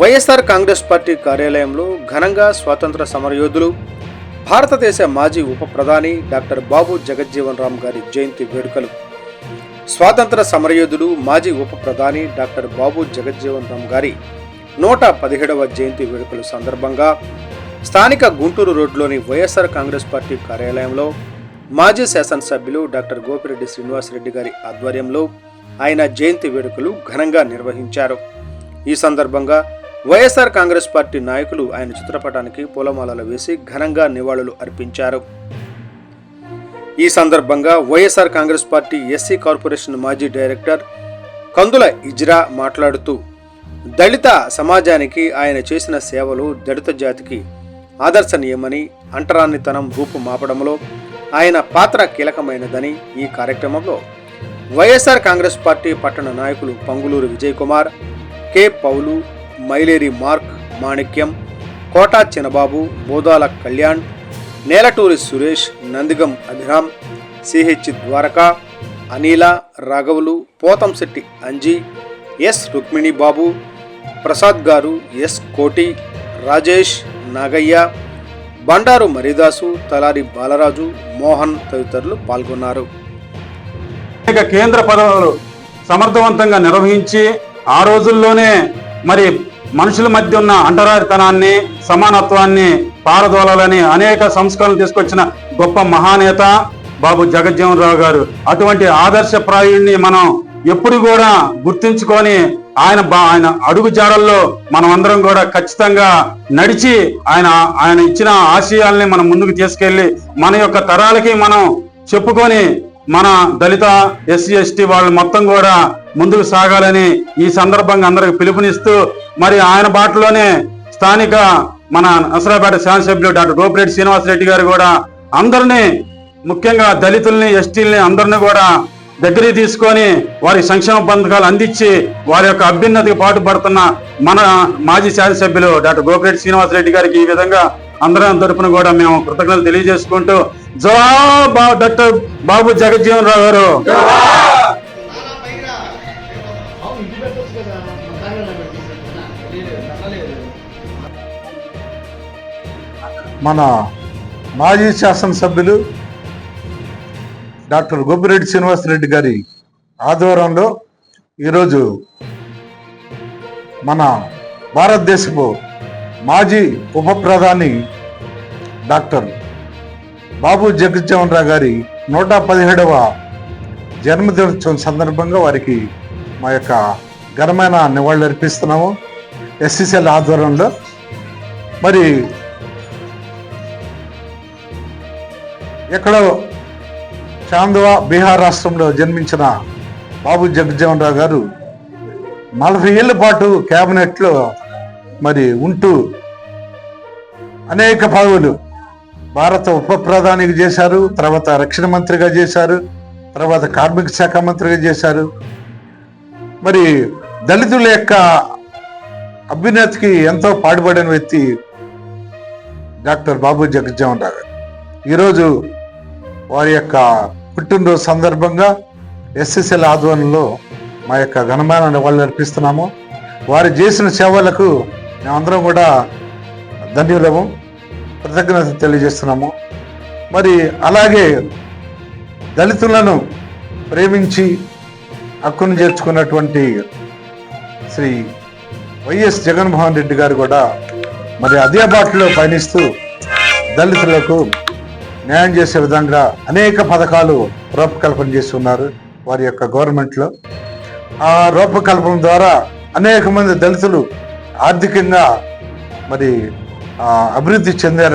YSR Congress party కార్యాలయంలో ఘనంగా స్వాతంత్ర సమరయోధులు భారతదేశ మాజీ ఉప ప్రధాని డాక్టర్ బాబు జగజ్జీవన్ రామ్ గారి జయంతి వేడుకలు. స్వాతంత్ర సమరయోధుడు మాజీ ఉప ప్రధాని డాక్టర్ బాబు జగజ్జీవన్ రామ్ గారి నూట పదిహేడవ జయంతి వేడుకల సందర్భంగా స్థానిక గుంటూరు రోడ్లోని వైఎస్ఆర్ కాంగ్రెస్ పార్టీ కార్యాలయంలో మాజీ శాసనసభ్యులు డాక్టర్ గోపిరెడ్డి శ్రీనివాసరెడ్డి గారి ఆధ్వర్యంలో ఆయన జయంతి వేడుకలు ఘనంగా నిర్వహించారు. ఈ సందర్భంగా వైఎస్ఆర్ కాంగ్రెస్ పార్టీ నాయకులు ఆయన చిత్రపటానికి పూలమాలలు వేసి ఘనంగా నివాళులు అర్పించారు. ఈ సందర్భంగా YSR Congress party SC corporation మాజీ డైరెక్టర్ కందుల ఇజ్రా మాట్లాడుతూ దళిత సమాజానికి ఆయన చేసిన సేవలు దళిత జాతికి ఆదర్శనీయమని అంటరానితనం రూపు మాపడంలో ఆయన పాత్ర కీలకమైనదని ఈ కార్యక్రమంలో వైఎస్ఆర్ కాంగ్రెస్ పార్టీ పట్టణ నాయకులు Panguluru Vijay Kumar K. Paulu Maileri mark Manikyam Kota Chinababu Bodala Kalyan Nelaturi Suresh Nandigam Abhiram CH Dwaraka Anila రాఘవులు పోతంశెట్టి అంజీ ఎస్ రుక్మిణి బాబు ప్రసాద్ గారు ఎస్ కోటి రాజేష్ నాగయ్య బండారు మరిదాసు తలారి బాలరాజు మోహన్ తదితరులు పాల్గొన్నారు. కేంద్ర పదవులు సమర్థవంతంగా నిర్వహించి ఆ రోజుల్లోనే మరి మనుషుల మధ్య ఉన్న అంటరారితనాన్ని సమానత్వాన్ని పారదోలాలని అనేక సంస్కరణలు తీసుకొచ్చిన గొప్ప మహానేత బాబు జగజ్జీవన్ రావు గారు. అటువంటి ఆదర్శప్రాయుణ్ణి మనం ఎప్పుడు కూడా గుర్తించుకొని ఆయన బా- ఆయన అడుగు జాడల్లో మనం అందరం కూడా ఖచ్చితంగా నడిచి ఆయన ఆయన ఇచ్చిన ఆశయాల్ని మనం ముందుకు తీసుకెళ్ళి మన యొక్క తరాలకి మనం చెప్పుకొని మన దళిత ఎస్సీ ఎస్టీ వాళ్ళు మొత్తం కూడా ముందుకు సాగాలని ఈ సందర్భంగా అందరికి పిలుపునిస్తూ మరి ఆయన బాటలోనే స్థానిక మన నసరాపేట శాసనసభ్యులు డాక్టర్ గోపిరెడ్డి శ్రీనివాసరెడ్డి గారు కూడా అందరినీ ముఖ్యంగా దళితుల్ని ఎస్టీల్ని అందరిని కూడా దగ్గరికి తీసుకొని వారి సంక్షేమ పథకాలు అందించి వారి యొక్క అభ్యున్నతికి పాటుపడుతున్న మన మాజీ శాసనసభ్యులు డాక్టర్ గోపిరెడ్డి శ్రీనివాసరెడ్డి గారికి ఈ విధంగా అందరం తరపున కూడా మేము కృతజ్ఞతలు తెలియజేసుకుంటూ జవాబ్ డాక్టర్ బాబు జగజ్జీవన్ రావు గారు. మన మాజీ శాసనసభ్యులు డాక్టర్ గోపిరెడ్డి శ్రీనివాసరెడ్డి గారి ఆధ్వర్యంలో ఈరోజు మన భారతదేశపు మాజీ ఉప ప్రధాని డాక్టర్ బాబు జగజ్జీవన్ రావు గారి నూట పదిహేడవ జన్మదినోత్సవం సందర్భంగా వారికి మా యొక్క ఘనమైన నివాళులు అర్పిస్తున్నాము ఎస్సీసీఎల్ ఆధ్వర్యంలో. మరి ఎక్కడో చాందవా బీహార్ రాష్ట్రంలో జన్మించిన బాబు జగజ్జీవన్ రావు గారు నలభై ఏళ్ళ పాటు క్యాబినెట్లో మరి ఉంటూ అనేక పదవులు భారత ఉప ప్రధానిగా చేశారు తర్వాత రక్షణ మంత్రిగా చేశారు తర్వాత కార్మిక శాఖ మంత్రిగా చేశారు. మరి దళితుల యొక్క అభ్యున్నతికి ఎంతో పాటుపడిన వ్యక్తి డాక్టర్ బాబు జగజ్జీవన్ రావు గారు. ఈరోజు వారి యొక్క పుట్టినరోజు సందర్భంగా ఎస్ఎస్ఎల్ ఆధ్వర్యంలో మా యొక్క ఘనమైన నివాళులు అర్పిస్తున్నాము. వారు చేసిన సేవలకు మేమందరం కూడా ధన్యులము. కృతజ్ఞత తెలియజేస్తున్నాము. మరి అలాగే దళితులను ప్రేమించి హక్కును చేర్చుకున్నటువంటి శ్రీ వైఎస్ జగన్మోహన్ రెడ్డి గారు కూడా మరి అదే బాటలో పయనిస్తూ దళితులకు న్యాయం చేసే విధంగా అనేక పథకాలు రూపకల్పన చేసి ఉన్నారు వారి యొక్క గవర్నమెంట్లో. ఆ రూపకల్పన ద్వారా అనేక మంది దళితులు ఆర్థికంగా మరి అభివృద్ధి చెందారు.